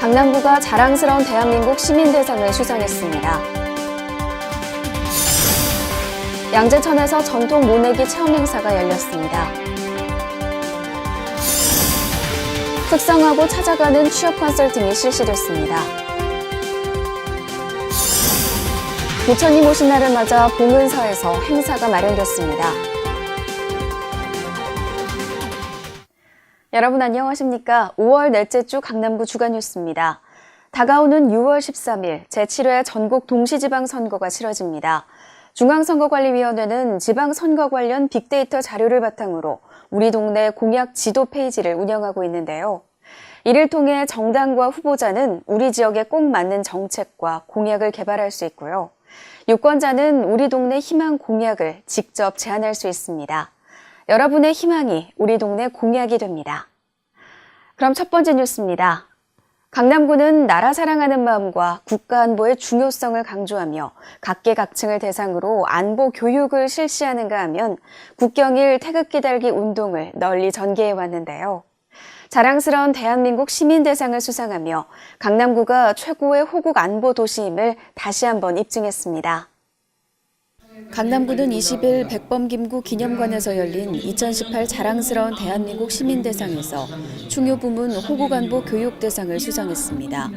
강남구가 자랑스러운 대한민국 시민대상을 수상했습니다. 양재천에서 전통 모내기 체험 행사가 열렸습니다. 특성하고 찾아가는 취업 컨설팅이 실시됐습니다. 부처님 오신 날을 맞아 봉은사에서 행사가 마련됐습니다. 여러분 안녕하십니까? 5월 넷째 주 강남구 주간 뉴스입니다. 다가오는 6월 13일 제7회 전국 동시지방선거가 치러집니다. 중앙선거관리위원회는 지방선거 관련 빅데이터 자료를 바탕으로 우리 동네 공약 지도 페이지를 운영하고 있는데요. 이를 통해 정당과 후보자는 우리 지역에 꼭 맞는 정책과 공약을 개발할 수 있고요. 유권자는 우리 동네 희망 공약을 직접 제안할 수 있습니다. 여러분의 희망이 우리 동네 공약이 됩니다. 그럼 첫 번째 뉴스입니다. 강남구는 나라 사랑하는 마음과 국가 안보의 중요성을 강조하며 각계각층을 대상으로 안보 교육을 실시하는가 하면 국경일 태극기 달기 운동을 널리 전개해 왔는데요. 자랑스러운 대한민국 시민 대상을 수상하며 강남구가 최고의 호국 안보 도시임을 다시 한번 입증했습니다. 강남구는 20일 백범김구 기념관에서 열린 2018 자랑스러운 대한민국 시민대상에서 중요 부문 호국안보 교육대상을 수상했습니다.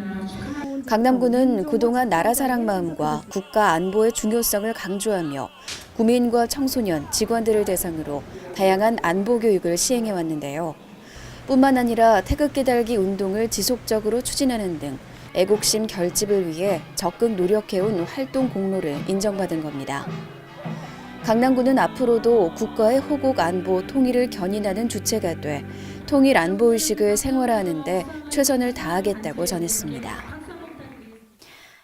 강남구는 그동안 나라 사랑 마음과 국가 안보의 중요성을 강조하며 구민과 청소년, 직원들을 대상으로 다양한 안보 교육을 시행해 왔는데요. 뿐만 아니라 태극기 달기 운동을 지속적으로 추진하는 등 애국심 결집을 위해 적극 노력해온 활동 공로를 인정받은 겁니다. 강남구는 앞으로도 국가의 호국 안보 통일을 견인하는 주체가 돼 통일 안보 의식을 생활화하는 데 최선을 다하겠다고 전했습니다.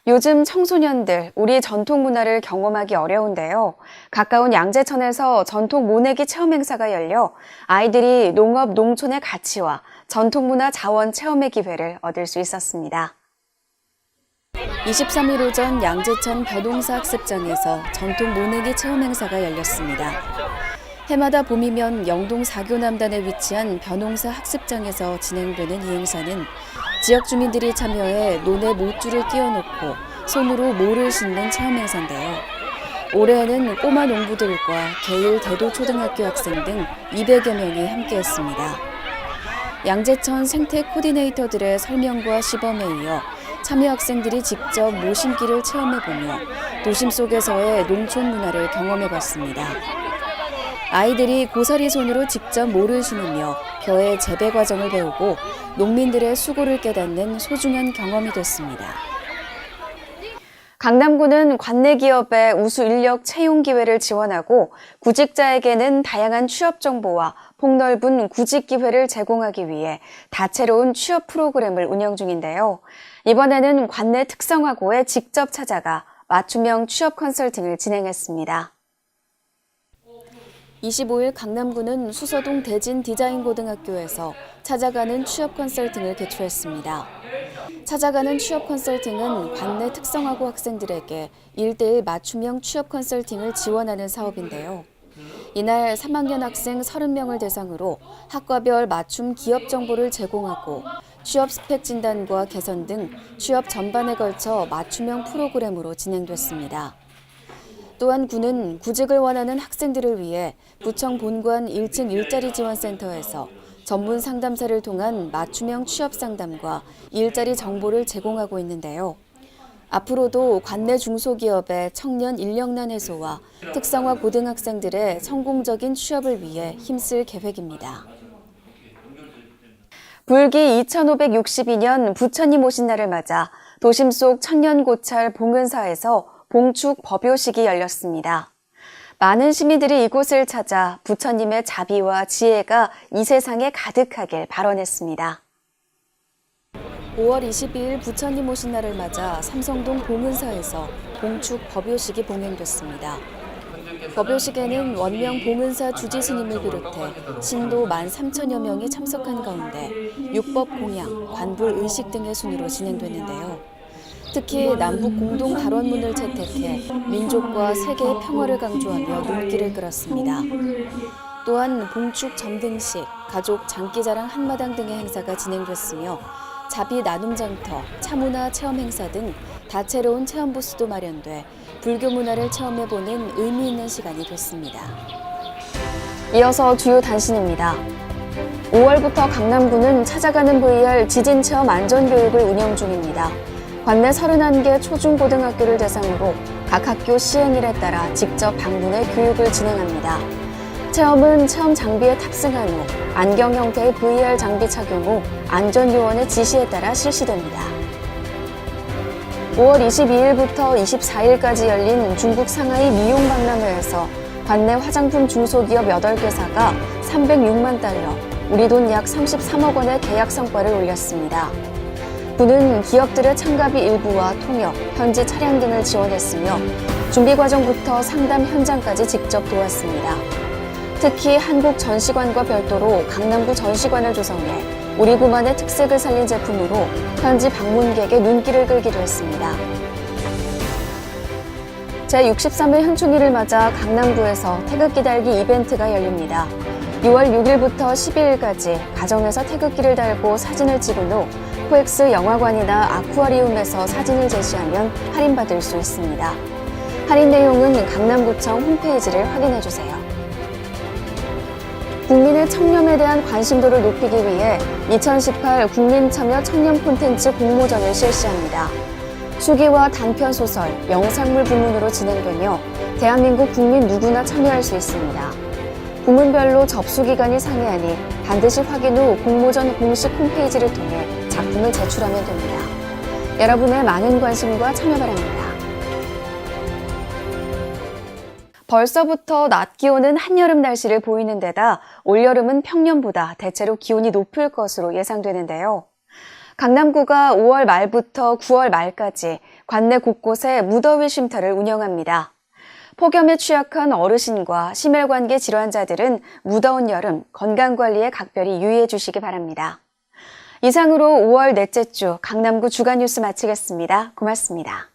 요즘 청소년들 우리 전통 문화를 경험하기 어려운데요. 가까운 양재천에서 전통 모내기 체험 행사가 열려 아이들이 농업 농촌의 가치와 전통 문화 자원 체험의 기회를 얻을 수 있었습니다. 23일 오전 양재천 벼농사 학습장에서 전통 모내기 체험 행사가 열렸습니다. 해마다 봄이면 영동 사교 남단에 위치한 벼농사 학습장에서 진행되는 이 행사는 지역 주민들이 참여해 논에 모줄을 띄워놓고 손으로 모를 심는 체험 행사인데요. 올해에는 꼬마 농부들과 개일 대도초등학교 학생 등 200여 명이 함께했습니다. 양재천 생태 코디네이터들의 설명과 시범에 이어 참여 학생들이 직접 모심기를 체험해보며 도심 속에서의 농촌 문화를 경험해봤습니다. 아이들이 고사리 손으로 직접 모를 심으며 벼의 재배 과정을 배우고 농민들의 수고를 깨닫는 소중한 경험이 됐습니다. 강남구는 관내 기업의 우수 인력 채용 기회를 지원하고 구직자에게는 다양한 취업 정보와 폭넓은 구직 기회를 제공하기 위해 다채로운 취업 프로그램을 운영 중인데요. 이번에는 관내 특성화고에 직접 찾아가 맞춤형 취업 컨설팅을 진행했습니다. 25일 강남구는 수서동 대진 디자인 고등학교에서 찾아가는 취업 컨설팅을 개최했습니다. 찾아가는 취업 컨설팅은 관내 특성화고 학생들에게 1대1 맞춤형 취업 컨설팅을 지원하는 사업인데요. 이날 3학년 학생 30명을 대상으로 학과별 맞춤 기업 정보를 제공하고 취업 스펙 진단과 개선 등 취업 전반에 걸쳐 맞춤형 프로그램으로 진행됐습니다. 또한 구는 구직을 원하는 학생들을 위해 구청 본관 1층 일자리 지원센터에서 전문 상담사를 통한 맞춤형 취업 상담과 일자리 정보를 제공하고 있는데요. 앞으로도 관내 중소기업의 청년 인력난 해소와 특성화 고등학생들의 성공적인 취업을 위해 힘쓸 계획입니다. 불기 2562년 부처님 오신 날을 맞아 도심 속 천년고찰 봉은사에서 봉축 법요식이 열렸습니다. 많은 시민들이 이곳을 찾아 부처님의 자비와 지혜가 이 세상에 가득하길 발언했습니다. 5월 22일 부처님 오신 날을 맞아 삼성동 봉은사에서 봉축 법요식이 봉행됐습니다. 법요식에는 원명 봉은사 주지 스님을 비롯해 신도 13,000여 명이 참석한 가운데 육법 공양, 관불 의식 등의 순으로 진행됐는데요. 특히 남북 공동 발언문을 채택해 민족과 세계의 평화를 강조하며 눈길을 끌었습니다. 또한 봉축 점등식, 가족 장기자랑 한마당 등의 행사가 진행됐으며 자비 나눔 장터, 차문화 체험 행사 등 다채로운 체험 부스도 마련돼 불교 문화를 체험해보는 의미 있는 시간이 됐습니다. 이어서 주요 단신입니다. 5월부터 강남구는 찾아가는 VR 지진 체험 안전 교육을 운영 중입니다. 관내 31개 초중고등학교를 대상으로 각 학교 시행일에 따라 직접 방문해 교육을 진행합니다. 체험은 체험 장비에 탑승한 후 안경 형태의 VR 장비 착용 후 안전요원의 지시에 따라 실시됩니다. 5월 22일부터 24일까지 열린 중국 상하이 미용 박람회에서 관내 화장품 중소기업 8개사가 306만 달러, 우리 돈 약 33억 원의 계약 성과를 올렸습니다. 부는 기업들의 참가비 일부와 통역, 현지 차량 등을 지원했으며 준비 과정부터 상담 현장까지 직접 도왔습니다. 특히 한국 전시관과 별도로 강남구 전시관을 조성해 우리 구만의 특색을 살린 제품으로 현지 방문객의 눈길을 끌기도 했습니다. 제63회 현충일을 맞아 강남구에서 태극기 달기 이벤트가 열립니다. 6월 6일부터 12일까지 가정에서 태극기를 달고 사진을 찍은 후 코엑스 영화관이나 아쿠아리움에서 사진을 제시하면 할인받을 수 있습니다. 할인 내용은 강남구청 홈페이지를 확인해 주세요. 국민의 청렴에 대한 관심도를 높이기 위해 2018 국민참여 청렴 콘텐츠 공모전을 실시합니다. 수기와 단편 소설, 영상물 부문으로 진행되며 대한민국 국민 누구나 참여할 수 있습니다. 부문별로 접수 기간이 상이하니 반드시 확인 후 공모전 공식 홈페이지를 통해 작품을 제출하면 됩니다. 여러분의 많은 관심과 참여 바랍니다. 벌써부터 낮 기온은 한여름 날씨를 보이는 데다 올여름은 평년보다 대체로 기온이 높을 것으로 예상되는데요. 강남구가 5월 말부터 9월 말까지 관내 곳곳에 무더위 쉼터를 운영합니다. 폭염에 취약한 어르신과 심혈관계 질환자들은 무더운 여름 건강관리에 각별히 유의해 주시기 바랍니다. 이상으로 5월 넷째 주 강남구 주간 뉴스 마치겠습니다. 고맙습니다.